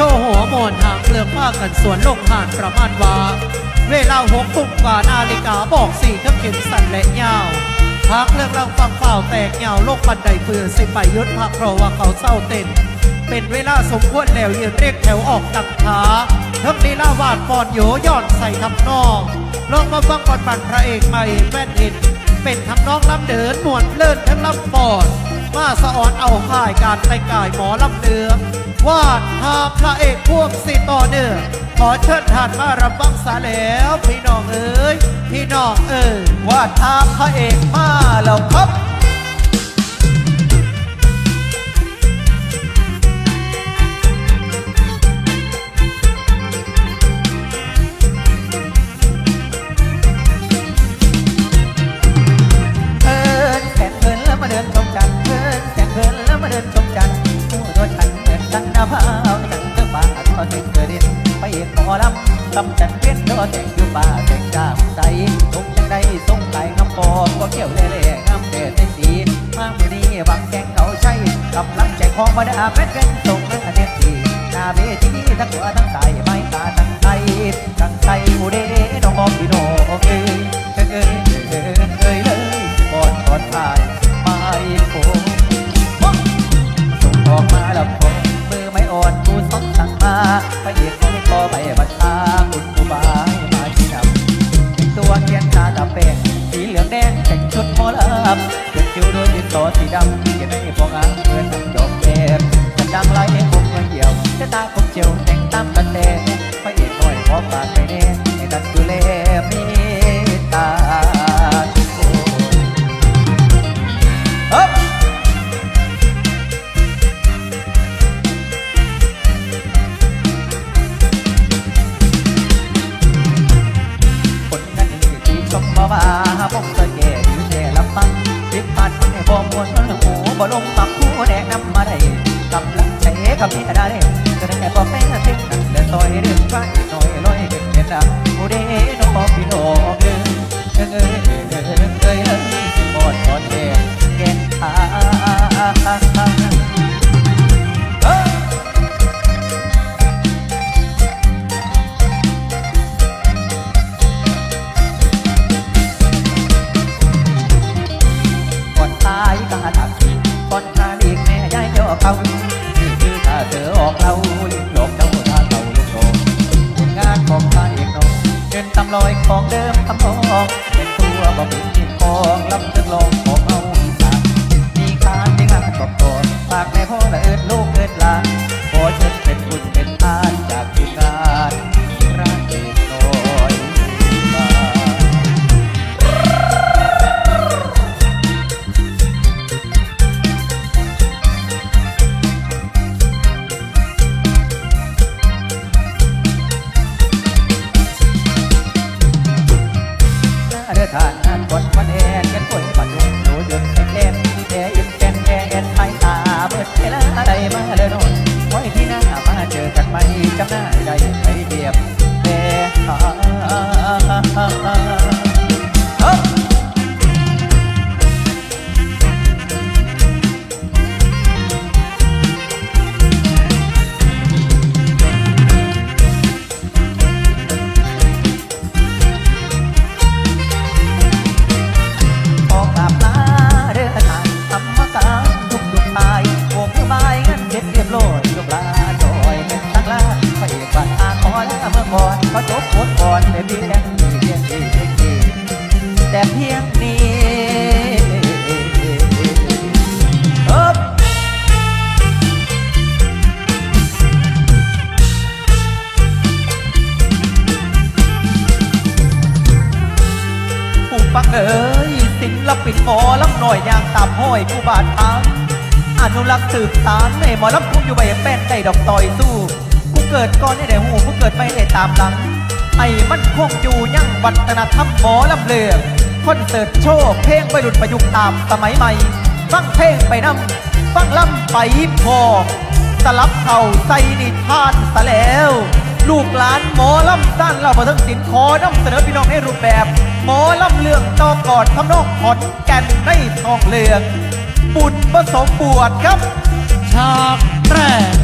ชว์หัวโมนทางเปลือกผ้ากันสวนโลงผ่านประมาณว่า เวลาหกทุ่มกว่านาฬิกาบอกสี่เครื่องเข็มสั่นและยาวพักเรื่องรางฟังเปล่าแตกเหงาโลกบันไดเฟือสิไปยุดพักเพราะว่าเขาเศร้าเต้น เป็นเวลาสมควรแล้วยืนเรียกแถวออกตักขาทั้งลีลาวาดปอนโยย่อนใส่ทำนองลองมาฟังก่อนบันพระเอกใหม่แว่นเห็นเป็นทำนองลำเดินมวนเลื่นทั้งลำปอดมาสะออนเอาข่ายการแต่งกายหมอลำเดือ วาดภาพพระเอกพวกสี่ต่อเนื่องขอเชิญท่านมารำบังสาแล้วพี่น้องเอ๋ยพี่น้องเอ๋ยวาดภาพพระเอกมาแล้วครับเอินแสงเอินแล้วมาเดินชมจันทร์เอินแสงเอินแล้วมาเดินชมจันทร์ผู้ตัวฉัน จันาพาวฉันเจ้าป่าทอดถึงเกิดดินไปเห็นหมอลำตำจันเพี้ยนโดนแสงอยู่ป่าแสงจามใสทงจังได้ทรงไหลงำปอบก็เกี่ยวเล่เล่งำเด็ดในสีมาเมื่อนี้บางแกงเขาใช่กำลังใจของมาดาเป็นเป็นทรงนั่งอเทศสีนาเวทีทั้งหัวทั้งใจไม่ตาทั้งใจทั้งใจอุเดน้องบอกพี่นเอ้ ไปเหยียดของคอไปบัดตาคุณกูบายมาชี้นำตัวเทียนตาตาแป้งสีเหลืองแดงแต่งชุดหมอลำเขียนคิ้วด้วยดินสอสีดำเขียนให้พองานเพื่อนน้ำดอกแก้มกันดังไหลให้ผมเงินเหี่ยวแต่ตาคมเจียวแต่งตามกันแดงไปเอกหน่อยขอฝากไปแน่ให้ดันดูแลมี ชมมาว่าผมก็แก่อยู่แค่ลำพังผิดพลาดมันให้บ่มวนมันหูบ่ลงปักผู้แดกนำมาได้กำลังใจกับพี่ได้ก็ได้บอกแม่ทิ้งนั่นและซอยเรื่องไฟหน่อยลอยเห็นเห็นนะโมเดน้องพี่น้องเด้อเอ้ยเอ้ยเอ้ยเอ้ยเอ้ยสิบอดบอดแดงแกนทาเขา ของเดิมทำนองเป็นตัวบ่มีที่ของลำจะลองของเอาสามีการในงานตบตัวฝากในพ่อและเอิดลูก หมอลำหน่อยยางตามห้อยผู้บาดทางอนุรักษ์สืบสารในหมอลำคงอยู่ใบแป้นได้ดอกต่อยสู้ผู้เกิดก่อนได้ได้หูผู้เกิดไม่ได้ตามหลังไอ้มันคงอยู่ยั่งวัฒนธรรมหมอลำเลืองคอนเสิร์ตโชว์เพลงวัยรุ่นประยุกต์ตามสมัยใหม่ ฟังเพลงไปนำฟังลำไปพอสลับเข่าใส่นิทานซะแล้ว ลูกหลานหมอลำสั้นเราประทั้งสินขอนำเสนอพี่น้องในรูปแบบ หมอลำเลืองตอกอดทำนองขอนแก่นในทองเหลือง บุญผสมบวชครับ ฉากแรก